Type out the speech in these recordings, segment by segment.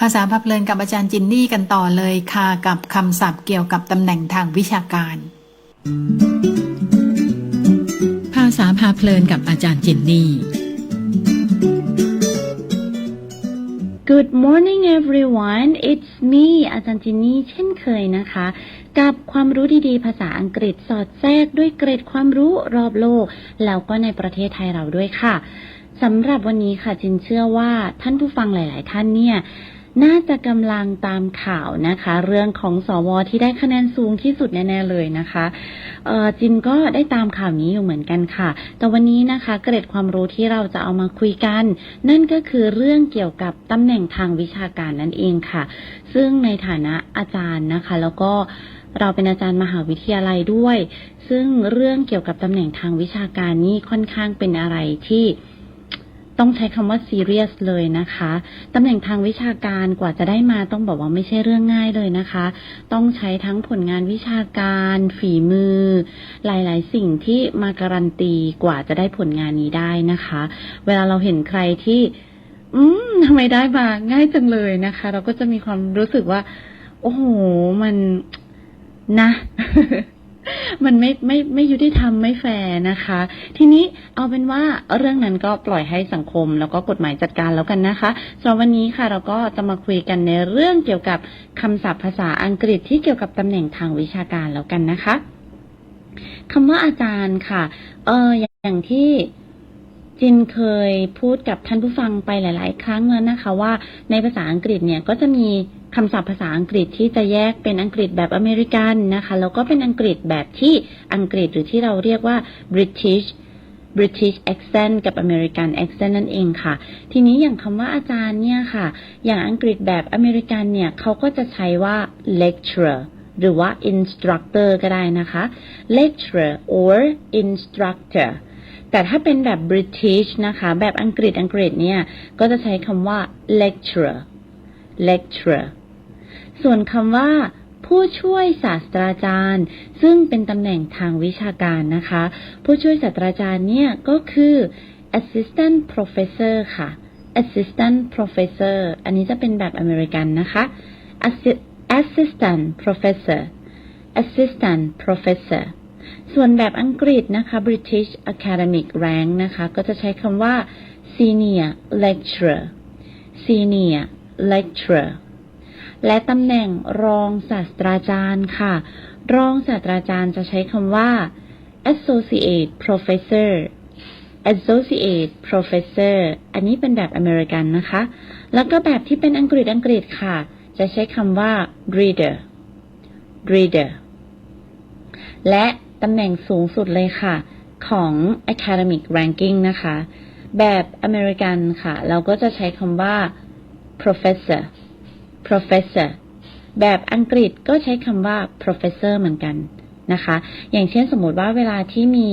ภาษาพับเพลินกับอาจารย์จินนี่กันต่อเลยค่ะกับคำศัพท์เกี่ยวกับตำแหน่งทางวิชาการ ภาษาพาเพลินกับอาจารย์จินนี่ Good morning everyone it's me อาจารย์จินนี่เช่นเคยนะคะ กับความรู้ดีๆ ภาษาอังกฤษสอดแทรกด้วยเกร็ดความรู้รอบโลก แล้วก็ในประเทศไทยเราด้วยค่ะสำหรับวันนี้ค่ะจินเชื่อว่าท่านผู้ฟังหลาย ๆ ท่านเนี่ย น่าจะกำลังตามข่าวนะคะ เรื่องของสอวที่ได้คะแนนสูงที่สุดแน่ๆเลยนะคะเออจินก็ได้ตามข่าวนี้อยู่เหมือนกันค่ะ แต่วันนี้นะคะเกร็ดความรู้ที่เราจะเอามาคุยกัน นั่นก็คือเรื่องเกี่ยวกับตำแหน่งทางวิชาการนั่นเองค่ะ ซึ่งในฐานะอาจารย์นะคะ แล้วก็เราเป็นอาจารย์มหาวิทยาลัยด้วย ซึ่งเรื่องเกี่ยวกับตำแหน่งทางวิชาการนี่ค่อนข้างเป็นอะไรที่ ต้องใช้คำว่า serious เลยนะคะตำแหน่งทางวิชาการกว่าจะได้มาต้องบอกว่าไม่ใช่เรื่องง่ายเลยนะคะ ต้องใช้ทั้งผลงานวิชาการ ฝีมือ หลายๆ สิ่งที่มาการันตีกว่าจะได้ผลงานนี้ได้นะคะ เวลาเราเห็นใครที่ อืมทำไมได้มาง่ายจังเลยนะคะ เราก็จะมีความรู้สึกว่า โอ้โห มันนะ มันไม่ไม่ไม่ยุติธรรมไม่แฟร์นะคะ ทีนี้เอาเป็นว่าเรื่องนั้นก็ปล่อยให้สังคม แล้วก็กฎหมายจัดการแล้วกันนะคะสำหรับวันนี้ค่ะเราก็จะมาคุยกันในเรื่องเกี่ยวกับคำศัพท์ภาษาอังกฤษที่เกี่ยวกับตำแหน่งทางวิชาการแล้วกันนะคะคำว่าอาจารย์ค่ะ เอออย่างที่จินเคยพูดกับท่านผู้ฟังไปหลาย ๆ ครั้งแล้วนะคะ ว่าในภาษาอังกฤษเนี่ยก็จะมี คำศัพท์ภาษาอังกฤษที่จะแยกเป็นอังกฤษแบบอเมริกันนะคะ แล้วก็เป็นอังกฤษแบบที่อังกฤษหรือที่เราเรียกว่า British British accent กับ American accent นั่นเองค่ะ ทีนี้อย่างคำว่าอาจารย์เนี่ยค่ะ อย่างอังกฤษแบบอเมริกันเนี่ยเขาก็จะใช้ว่า lecturer หรือว่า instructor ก็ได้นะคะ lecturer or instructor แต่ถ้าเป็นแบบ British นะคะ แบบอังกฤษอังกฤษเนี่ย ก็จะใช้คำว่า lecturer lecturer ส่วนคำว่า ผู้ช่วยศาสตราจารย์ ซึ่งเป็นตำแหน่งทางวิชาการนะคะ ผู้ช่วยศาสตราจารย์เนี่ยก็คือ assistant professor ค่ะ assistant professor อันนี้จะเป็นแบบอเมริกันนะคะ assistant professor assistant professor ส่วนแบบอังกฤษนะคะ British Academic Rank นะคะ ก็จะใช้คำว่า senior lecturer senior lecturer และตำแหน่งรองศาสตราจารย์ค่ะ รองศาสตราจารย์จะใช้คำว่า associate professor associate professor อันนี้เป็นแบบอเมริกันนะคะ แล้วก็แบบที่เป็นอังกฤษอังกฤษค่ะ จะใช้คำว่า reader reader และตำแหน่งสูงสุดเลยค่ะ ของ academic ranking นะคะ แบบอเมริกันค่ะ เราก็จะใช้คำว่า professor professor แบบอังกฤษก็ใช้คำว่า professor เหมือนกันนะคะ อย่างเช่นสมมติว่าเวลาที่มี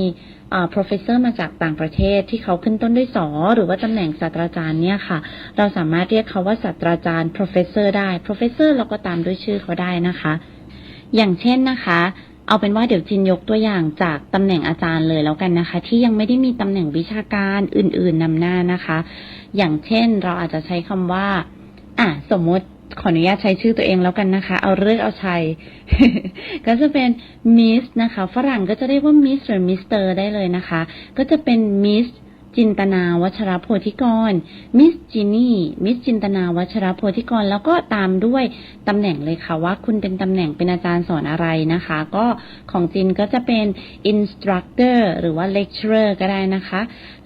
professor มาจากต่างประเทศที่เขาขึ้นต้นด้วยสอหรือว่าตำแหน่งศาสตราจารย์เนี่ยค่ะ เราสามารถเรียกเขาว่าศาสตราจารย์ professor ได้ professor เราก็ตามด้วยชื่อเขาได้นะคะ อย่างเช่นนะคะ เอาเป็นว่าเดี๋ยวจินยกตัวอย่างจากตำแหน่งอาจารย์เลยแล้วกันนะคะ ที่ยังไม่ได้มีตำแหน่งวิชาการอื่น ๆนำหน้านะคะ อย่างเช่นเราอาจจะใช้คำว่า อะสมมติ ออนุญาตใช้ชื่อตัวเองแล้วกันนะคะ เอาเลือกเอาชัย ก็จะเป็น Miss นะคะ ฝรั่งก็จะเรียกว่า Miss หรือ Mister ได้เลยนะคะ ก็จะเป็น Miss จินตนาวัชรโพธิกร Miss จินี่ Miss จินตนาวัชรโพธิกร แล้วก็ตามด้วยตำแหน่งเลยค่ะว่าคุณเป็นตำแหน่งเป็นอาจารย์สอนอะไรนะคะ ก็ของจินก็จะเป็น instructor หรือว่า lecturer ก็ได้นะคะ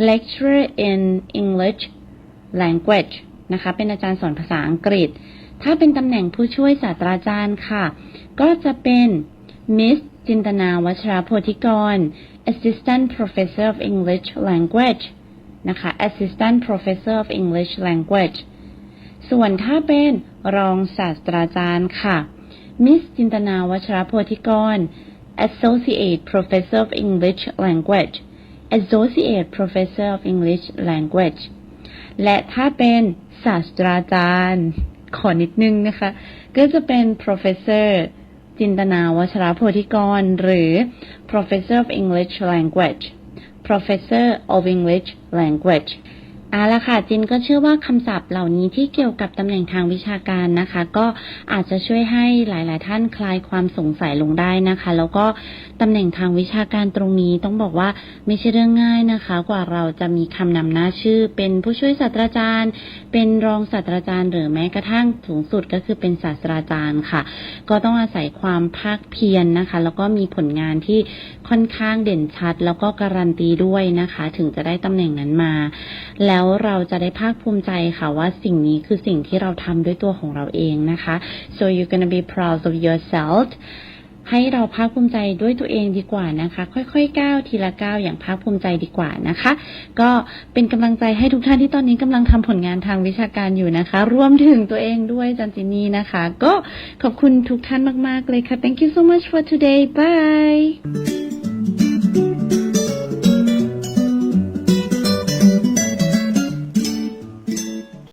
lecturer in English language นะคะ เป็นอาจารย์สอนภาษาอังกฤษ ถ้าเป็นตำแหน่งผู้ช่วยศาสตราจารย์ค่ะ ก็จะเป็น Miss จินตนาวัชราโพธิกร Assistant Professor of English Language นะคะ Assistant Professor of English Language ส่วนถ้าเป็นรองศาสตราจารย์ค่ะ Miss จินตนาวัชราโพธิกร Associate Professor of English Language Associate Professor of English Language และถ้าเป็นศาสตราจารย์ ขอนิดนึงนะคะ ก็จะเป็น professor จินตนาวัชรโพธิกร หรือ professor of English language professor of English language เอาละค่ะจินก็เชื่อว่าคำศัพท์เหล่านี้ที่เกี่ยวกับตำแหน่งทางวิชาการนะคะ ก็อาจจะช่วยให้หลาย ๆ ท่านคลายความสงสัยลงได้นะคะ แล้วก็ตำแหน่งทางวิชาการตรงนี้ต้องบอกว่าไม่ใช่เรื่องง่ายนะคะ กว่าเราจะมีคำนำหน้าชื่อ เป็นผู้ช่วยศาสตราจารย์ เป็นรองศาสตราจารย์ หรือแม้กระทั่งสูงสุดก็คือเป็นศาสตราจารย์ค่ะ ก็ต้องอาศัยความภาคเพียรนนะคะ แล้วก็มีผลงานที่ค่อนข้างเด่นชัด แล้วก็การันตีด้วยนะคะ ถึงจะได้ตำแหน่งนั้นมา แล้วเราจะได้ภาคภูมิใจค่ะว่าสิ่งนี้คือสิ่งที่เราทำด้วยตัวของเราเองนะคะ so you're gonna be proud of yourself ให้เราภาคภูมิใจด้วยตัวเองดีกว่านะคะ ค่อยๆก้าวทีละก้าวอย่างภาคภูมิใจดีกว่านะคะ ก็เป็นกำลังใจให้ทุกท่านที่ตอนนี้กำลังทำผลงานทางวิชาการอยู่นะคะ รวมถึงตัวเองด้วยจันจินีนะคะ ก็ขอบคุณทุกท่านมากๆเลยค่ะ thank you so much for today bye